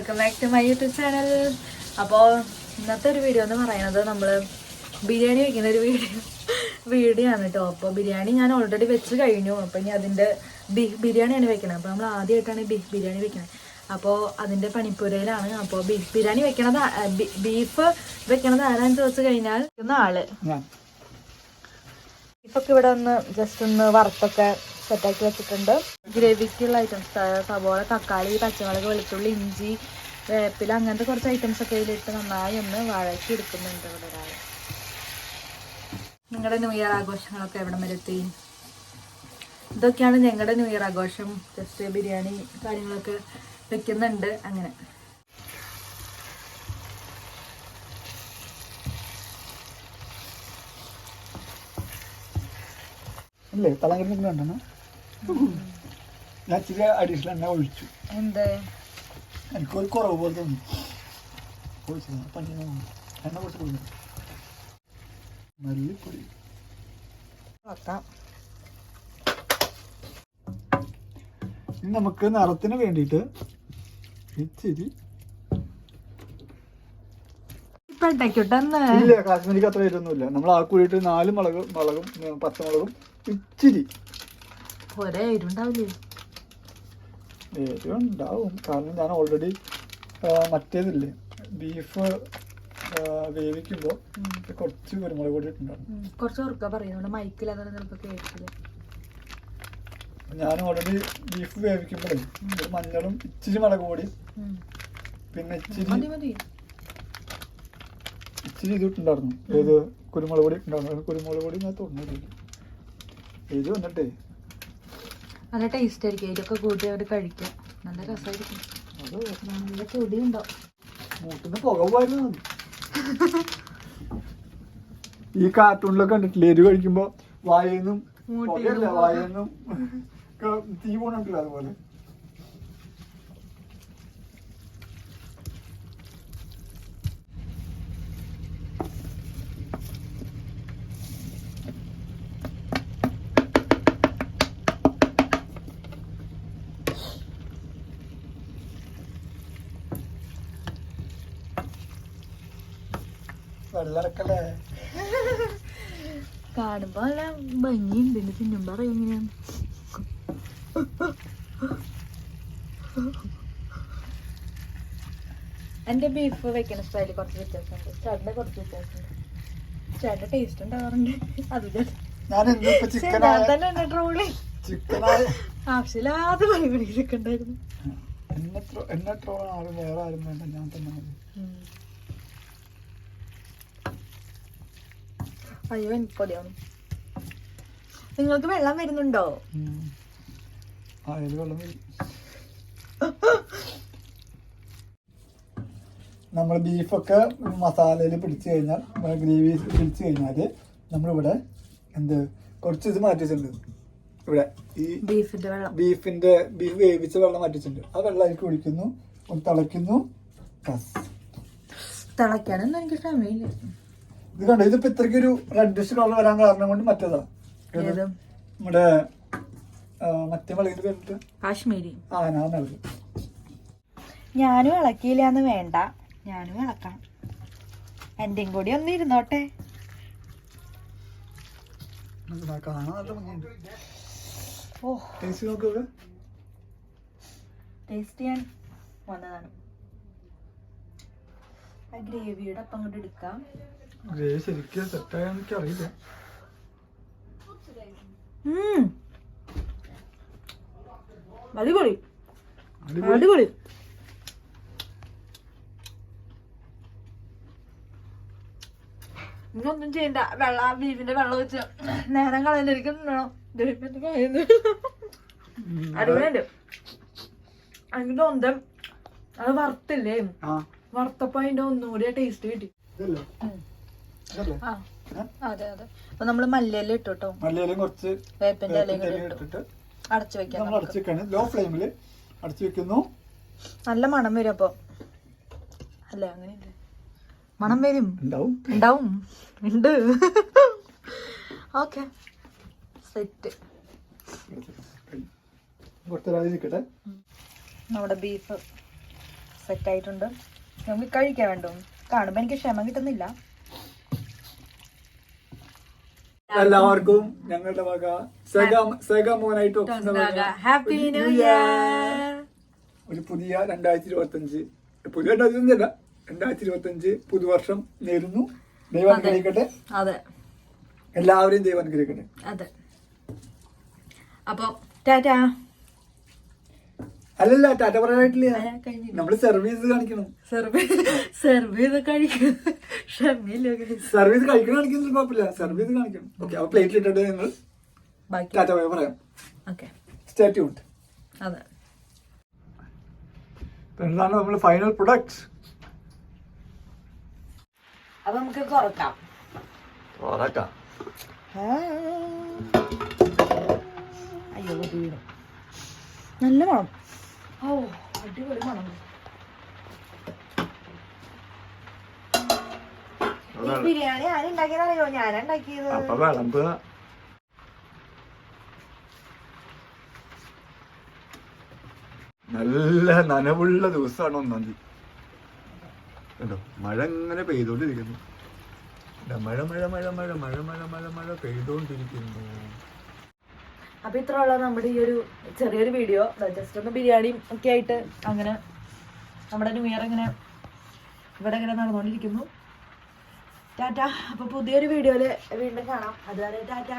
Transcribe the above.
Welcome back to my YouTube channel അപ്പോൾ ഇന്നത്തെ ഒരു വീഡിയോ എന്ന് പറയുന്നത് നമ്മൾ ബിരിയാണി വെക്കുന്ന ഒരു വീഡിയോ വീഡിയോ ആണ് കേട്ടോ അപ്പോൾ ബിരിയാണി ഞാൻ ഓൾറെഡി വെച്ച് കഴിഞ്ഞു. അപ്പോൾ ഇനി അതിന്റെ ബീഫ് ബിരിയാണിയാണ് വെക്കണത്. അപ്പോൾ നമ്മൾ ആദ്യമായിട്ടാണ് ബീഫ് ബിരിയാണി വെക്കണത്. അപ്പോൾ അതിന്റെ പണിപ്പുരയിലാണ്. അപ്പോൾ ബീഫ് ബിരിയാണി വെക്കണത് ബീഫ് വെക്കണത് ആരാന്ന് ചോദിച്ചു കഴിഞ്ഞാൽ ആൾ. ബീഫൊക്കെ ഇവിടെ ഒന്ന് ജസ്റ്റ് ഒന്ന് വറുത്തൊക്കെ സെറ്റാക്കി വെച്ചിട്ടുണ്ട്. ഗ്രേവിക്കുള്ള ഐറ്റംസ് സവോള തക്കാളി പച്ചമുളക് വെളുത്തുള്ളി ഇഞ്ചി വേപ്പില അങ്ങനത്തെ കുറച്ച് ഐറ്റംസ് ഒക്കെ ഇതിലിട്ട് നന്നായി ഒന്ന് വഴക്കി എടുക്കുന്നുണ്ട് ഇവിടെ ഒരാൾ നിങ്ങളുടെ ന്യൂ ഇയർ ആഘോഷങ്ങളൊക്കെ എവിടെ വരുത്തി ഇതൊക്കെയാണ് ഞങ്ങളുടെ ന്യൂ ഇയർ ആഘോഷം. ജസ്റ്റ് ബിരിയാണി കാര്യങ്ങളൊക്കെ വെക്കുന്നുണ്ട് അങ്ങനെ. അല്ലേ തളങ്കറിന് കണ്ടോ ഞാൻ ഇച്ചിരി അഡീഷണൽ എണ്ണ ഒഴിച്ചു. എന്ത്? എനിക്കൊരു കുറവ് പോലെ തോന്നി. ഒഴിച്ചു പഞ്ഞ എണ്ണ കുറച്ച് കൊടുക്കും മല്ലിപ്പൊടി. നമുക്ക് നിറത്തിന് വേണ്ടിയിട്ട് ഇച്ചിരി ഇല്ല കാശ്മീരിക്ക് അത്ര വരുന്നില്ല നമ്മൾ ആ കൂടിയിട്ട് നാല് മുളകും മുളകും പച്ചമുളകും ഇച്ചിരി ഒരേ ഇരുണ്ടാവില്ലേ എരിവുണ്ടാവും കാരണം ഞാൻ ഓൾറെഡി മറ്റേതില്ലേ ബീഫ് വേവിക്കുമ്പോൾ കുറച്ച് കുരുമുളക് പൊടി ഇട്ടുണ്ടാവും ഉം, കുറച്ച് ഉറക്ക പറയുന്നുണ്ട് ഞാൻ ഓൾറെഡി ബീഫ് വേവിക്കുമ്പോഴേ മഞ്ഞളും ഇച്ചിരി മുളക് പൊടി പിന്നെ ഇച്ചിരി ഇച്ചിരി ഇത് ഇട്ടുണ്ടായിരുന്നു ഏത് കുരുമുളക് പൊടി ഉണ്ടായിരുന്നു കുരുമുളക് പൊടി ഞാൻ തോന്നുന്നില്ല ഇത് വന്നിട്ടേ. നല്ല ടേസ്റ്റ് ആയിരിക്കും. ഇതൊക്കെ കൂട്ടി അവർ കഴിക്കാം. നല്ല രസമായിരിക്കും നല്ല പൊടി ഉണ്ടാവും ഈ കാർട്ടൂണിലൊക്കെ കണ്ടിട്ടില്ലേ? എരിവ് കഴിക്കുമ്പോ വായന്നും. വായന്നും തീ പോണുണ്ടല്ലോ അതുപോലെ. കാണുമ്പോ നല്ല ഭംഗിയുണ്ട് ഇനി തിന്നുമ്പോ അറിയാം എങ്ങനെയാണ് എന്റെ ബീഫ് വെക്കുന്ന സ്റ്റൈലിൽ കുറച്ച് വ്യത്യാസമുണ്ട്. ചേട്ടന്റെ കുറച്ച് വ്യത്യാസമുണ്ട്. ചേട്ടന്റെ ടേസ്റ്റ് ഉണ്ടാവാറുണ്ട്. അത് തന്നെ എന്നെ ട്രോളി ആവശ്യമില്ലാതെ പരിപാടിയിലൊക്കെ ഉണ്ടായിരുന്നു. എന്നെ ട്രോ എന്നെ ട്രോൾ ആരും വേറെ ആരും വേണ്ട ഞാൻ തന്നെ അയ്യോ എനിക്ക് പൊടിയാവും നിങ്ങൾക്ക് വെള്ളം വരുന്നുണ്ടോ? നമ്മൾ ബീഫൊക്കെ മസാലയിൽ പിടിച്ചു കഴിഞ്ഞാൽ ഗ്രേവി പിടിച്ചു കഴിഞ്ഞാൽ നമ്മളിവിടെ എന്ത് കുറച്ച് ഇത് മാറ്റിച്ചിട്ടുണ്ട് ഇവിടെ ഈ ബീഫിന്റെ വെള്ളം. ബീഫിന്റെ ബീഫ് വേവിച്ച വെള്ളം മാറ്റിച്ചിട്ടുണ്ട് ആ വെള്ളം അതിലേക്ക് കുടിക്കുന്നു ഒന്ന് തിളയ്ക്കുന്നു. തിളയ്ക്കാനൊന്നും എനിക്ക് ക്ഷമയില്ല ഇത് കണ്ടോ? ഇതിപ്പോ ഇത്രയ്ക്ക് ഒരു റെഡിഷ് കളർ വരാൻ കാരണം കൊണ്ട് മറ്റേതാ? നമ്മുടെ മറ്റേ വെളിയിൽ പേരിട്ട് കാശ്മീരി. ആ ഞാൻ നൽകി ഞാനും ഇളക്കിയില്ല എന്ന് വേണ്ട. ഞാനും ഇളക്കാം എന്റെയും കൂടി ഒന്ന് ഇരുന്നോട്ടെ. കാണാൻ നല്ല ഭംഗിയുണ്ട്. ഓ. ടേസ്റ്റ് നോക്കുക ടേസ്റ്റ് ചെയ്യാൻ വന്നതാണ്. ആ ഗ്രേവിയുടെ അപ്പം അങ്ങോട്ട് എടുക്കാം. ശരിക്കും സെറ്റായ എനിക്ക് അറിയില്ല. അടിപൊളി. അടിപൊളി. ഇതൊന്നും ചെയ്യണ്ട. വെള്ള ബീഫിന്റെ വെള്ളം വെച്ച് നേരം കളയലിരിക്കും അടിപൊളിയുണ്ട്. എനിക്ക് തോന്നുന്നത് അത് വറുത്തില്ലേ? വറുത്തപ്പോ അതിന്റെ ഒന്നുകൂടി ടേസ്റ്റ് കിട്ടി. അതെ അതെ. അപ്പൊ നമ്മൾ മല്ലിയില ഇട്ടു മല്ലിയിലും കുറച്ച് വേപ്പിന്റെ ഇലയും ഇട്ടിട്ട് അടച്ചു വെക്കാം നമ്മൾ അടച്ചു വെക്കാണ്. ലോ ഫ്ലെയിമിൽ അടച്ചു വെക്കുന്നു. നല്ല മണം വരും അപ്പൊ. അല്ല അങ്ങനെയല്ലേ? മണം വരും. ഉണ്ടാവും. ഉണ്ടാവും. ഉണ്ട്. ഓക്കെ. സെറ്റ്. നമ്മുടെ ബീഫ് സെറ്റ് ആയിട്ടുണ്ട് നമുക്ക് കഴിക്കാൻ വേണ്ടും? കാണുമ്പോൾ എനിക്ക് ക്ഷമ കിട്ടുന്നില്ല. എല്ലാവർക്കും ഞങ്ങളുടെ വക സെഗ സെഗ മോനായിട്ട് ഹാപ്പി ന്യൂ ഇയർ. ഒരു പുതിയ രണ്ടായിരത്തി ഇരുപത്തി അഞ്ച് പുതിയ രണ്ടായിരത്തി അഞ്ചല്ല രണ്ടായിരത്തി ഇരുപത്തി അഞ്ച് പുതുവർഷം നേരുന്നു. ദൈവം അനുഗ്രഹിക്കട്ടെ. അതെ. എല്ലാവരെയും ദൈവം അനുഗ്രഹിക്കട്ടെ. അതെ. അപ്പൊ ടാറ്റാ. അല്ലല്ല ടാറ്റ പറയാനായിട്ടില്ല നമ്മൾ സർവീസ് കാണിക്കണം. സെർവ് സെർവ് ചെയ്ത് കഴിക്കും ക്ഷമയില്ല സർവീസ് കഴിക്കണം കാണിക്കുന്നത് കുഴപ്പമില്ല. സർവീസ് കാണിക്കണം. ഓക്കെ അപ്പൊ പ്ലേറ്റിൽ ഇട്ടിട്ട് നിങ്ങൾ ബാക്കി. ടാറ്റ പോയ പറയാം. സ്റ്റാറ്റ്യൂട്ട് ഉണ്ട് അതെ. എന്താണ് നമ്മൾ ഫൈനൽ പ്രൊഡക്റ്റ് അപ്പൊ നമുക്ക് കുറക്കാം അയ്യോ അത് വീണു. നല്ല മണം. ഓ അടിപൊളി മണം. ബിരിയാണി ആരുണ്ടാക്കിയതറിയോ? ഞാനാ ഉണ്ടാക്കിയത്. അപ്പൊ വിളമ്പുക. നല്ല നനവുള്ള ദിവസമാണ് ഒന്നാം തീയതി. കണ്ടോ? മഴ ഇങ്ങനെ പെയ്തോണ്ടിരിക്കുന്നു. മഴ മഴ മഴ മഴ മഴ മഴ മഴ മഴ പെയ്തോണ്ടിരിക്കുന്നു. അപ്പൊ ഇത്ര ഉള്ള നമ്മുടെ ഈ ഒരു ചെറിയൊരു വീഡിയോ ജസ്റ്റ് ഒന്ന് ബിരിയാണിയും ഒക്കെ ആയിട്ട് അങ്ങനെ നമ്മുടെ ന്യൂ ഇയർ ഇങ്ങനെ ഇവിടെ ഇങ്ങനെ നടന്നുകൊണ്ടിരിക്കുന്നു ടാറ്റ അപ്പൊ പുതിയൊരു വീഡിയോയിൽ വീണ്ടും കാണാം. അതുവരെ ടാറ്റ.